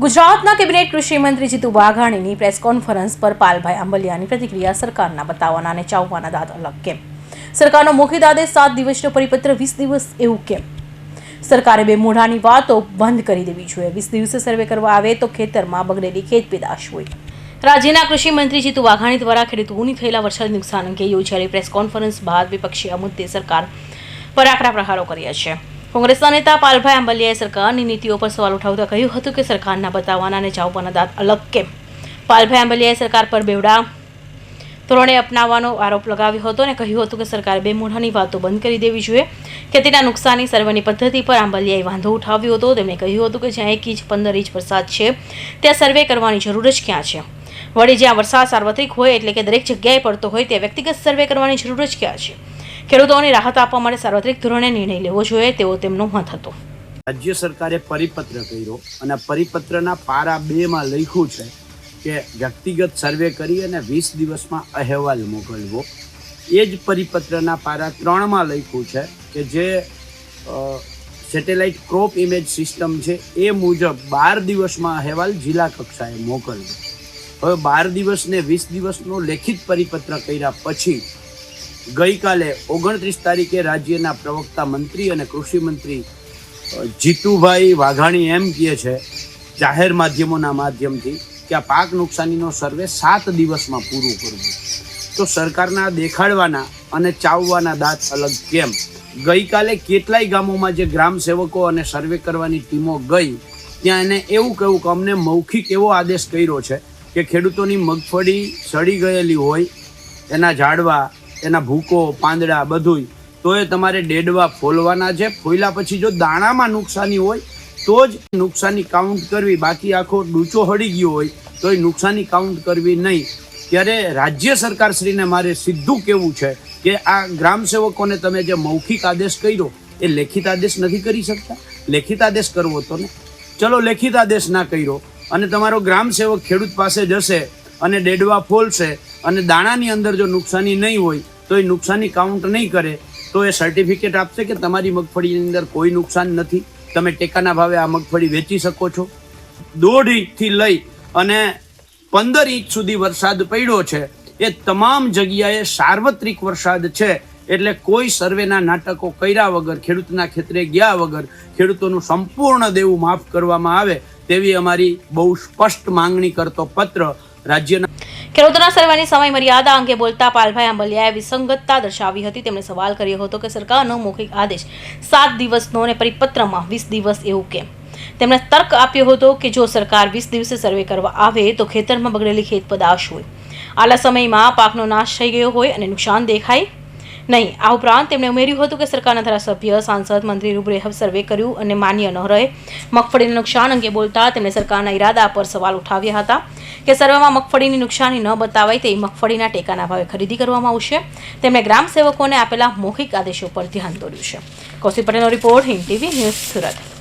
ગુજરાતના કેબિનેટ કૃષિ મંત્રી જીતુ વાઘાણીની પ્રેસ કોન્ફરન્સ પર પાલભાઈ આંબલિયાની પ્રતિક્રિયા સરકારના બતાવવાના અને ચાવવાના દાદ અલગ કેમ? સરકારનો મુખ્ય આદેશ સાત દિવસનો પરિપત્ર, વીસ દિવસ એવું કેમ? સરકારે બે મોઢાની વાતો બંધ કરી દેવી જોઈએ. વીસ દિવસે સર્વે કરવા આવે તો ખેતરમાં બગડેલી ખેત પેદાશ હોય. રાજ્યના કૃષિ મંત્રી જીતુ વાઘાણી દ્વારા ખેડૂતોની થયેલા વરસાદી નુકસાન અંગે યોજાયેલી પ્રેસ કોન્ફરન્સ બાદ વિપક્ષી મુદ્દે સરકાર પર આકરા પ્રહારો કર્યા છે. કોંગ્રેસના નેતા પાલભાઈ આંબલિયાએ સરકારની નીતિઓ પર સવાલ ઉઠાવતા કહ્યું હતું કે સરકારના બતાવવાના અને ચાવવાના દાંત અલગ કેમ? પાલભાઈ આંબલિયાએ સરકાર પર બેવડા ધોરણે અપનાવવાનો આરોપ લગાવ્યો હતો અને કહ્યું હતું કે સરકારે બે મોઢાની વાતો બંધ કરી દેવી જોઈએ ખેતીના નુકસાની સર્વેની પદ્ધતિ પર આંબલિયાએ વાંધો ઉઠાવ્યો હતો. તેમણે કહ્યું હતું કે જ્યાં એક ઇંચ, પંદર ઇંચ વરસાદ છે, ત્યાં સર્વે કરવાની જરૂર જ ક્યાં છે? વળી જ્યાં વરસાદ સાર્વત્રિક હોય એટલે કે દરેક જગ્યાએ પડતો હોય, ત્યાં વ્યક્તિગત સર્વે કરવાની જરૂર જ ક્યાં છે? ખેડૂતોને રાહત આપવા માટે સાર્વત્રિક ધોરણે નિર્ણય લેવો જોઈએ તેવો તેમનો મત હતો. રાજ્ય સરકારે પરિપત્ર કર્યો અને પરિપત્રના પારા બે માં લખ્યું છે કે વ્યક્તિગત સર્વે કરી અને વીસ દિવસમાં અહેવાલ મોકલવો. એ જ પરિપત્રના પારા ત્રણમાં લખ્યું છે કે જે સેટેલાઇટ ક્રોપ ઇમેજ સિસ્ટમ છે એ મુજબ બાર દિવસમાં અહેવાલ જિલ્લા કક્ષાએ મોકલવો. હવે બાર દિવસને વીસ દિવસનો લેખિત પરિપત્ર કર્યા પછી ગઈકાલે ઓગણત્રીસ તારીખે રાજ્યના પ્રવક્તા મંત્રી અને કૃષિ મંત્રી જીતુભાઈ વાઘાણી એમ કહે છે, જાહેર માધ્યમોના માધ્યમથી કે આ પાક નુકસાનીનો સર્વે સાત દિવસમાં પૂરું કરવું. તો સરકારના દેખાડવાના અને ચાવવાના દાંત અલગ કેમ? ગઈકાલે કેટલાય ગામોમાં જે ગ્રામ સેવકો અને સર્વે કરવાની ટીમો ગઈ, ત્યાં એને એવું કહ્યું કે અમને મૌખિક એવો આદેશ કર્યો છે કે ખેડૂતોની મગફળી સડી ગયેલી હોય, એના ઝાડવા એના ભૂકો, પાંદડા બધુંય તો એ તમારે ડેડવા ફોલવાના છે. ફોલ્યા પછી જો દાણામાં નુકસાની હોય, તો જ નુકસાની કાઉન્ટ કરવી. બાકી આખો ડૂચો હળી ગયો હોય તો એ નુકસાની કાઉન્ટ કરવી નહીં. ત્યારે રાજ્ય સરકારશ્રીને મારે સીધું કહેવું છે કે આ ગ્રામ સેવકોને તમે જે મૌખિક આદેશ કર્યો, એ લેખિત આદેશ નથી કરી શકતા? લેખિત આદેશ કરવો તો ને? ચલો લેખિત આદેશ ના કર્યો અને તમારો ગ્રામ સેવક ખેડૂત પાસે જશે અને ડેડવા ફોલશે અને દાણાની અંદર જો નુકસાની નહીં હોય તો એ નુકસાની કાઉન્ટ નહીં કરે, તો એ સર્ટિફિકેટ આપશે કે તમારી મગફળીની અંદર કોઈ નુકસાન નથી? તમે ટેકાના ભાવે આ મગફળી વેચી શકો છો? દોઢ ઇંચથી લઈ અને પંદર ઇંચ સુધી વરસાદ પડ્યો છે, એ તમામ જગ્યાએ સાર્વત્રિક વરસાદ છે, એટલે કોઈ સર્વેના નાટકો કર્યા વગર, ખેડૂતના ખેતરે ગયા વગર, ખેડૂતોનું સંપૂર્ણ દેવું માફ કરવામાં આવે, તેવી અમારી બહુ સ્પષ્ટ માંગણી કરતો પત્ર રાજ્યના ખેડૂતોના સર્વેની સમય મર્યાદા અંગે બોલતા પાલભાઈ આંબલિયાએ વિસંગતતા દર્શાવી હતી. તેમણે સવાલ કર્યો હતો કે સરકારનો મૌખિક આદેશ સાત દિવસનો અને પરિપત્રમાં વીસ દિવસ એવું કેમ? તેમણે તર્ક આપ્યો હતો કે જો સરકાર વીસ દિવસે સર્વે કરવા આવે તો ખેતરમાં બગડેલી ખેત પદાશ હોય. આલા સમયમાં પાકનો નાશ થઈ ગયો હોય અને નુકસાન દેખાય નહીં, આ ઉપરાંત તેમણે ઉમેર્યું હતું કે સરકારના ધારાસભ્ય, સાંસદ, મંત્રી રૂપરેખ સર્વે કર્યું અને માન્ય ન રહે. મગફળીના નુકસાન અંગે બોલતા તેમણે સરકારના ઈરાદા પર સવાલ ઉઠાવ્યા હતા કે સર્વેમાં મગફળીની નુકસાની ન બતાવાય તે મગફળીના ટેકાના ભાવે ખરીદી કરવામાં આવશે. તેમણે ગ્રામ સેવકોને આપેલા મૌખિક આદેશો પર ધ્યાન દોર્યું છે. કૌશિક પટેલનો report Hind TV news Surat.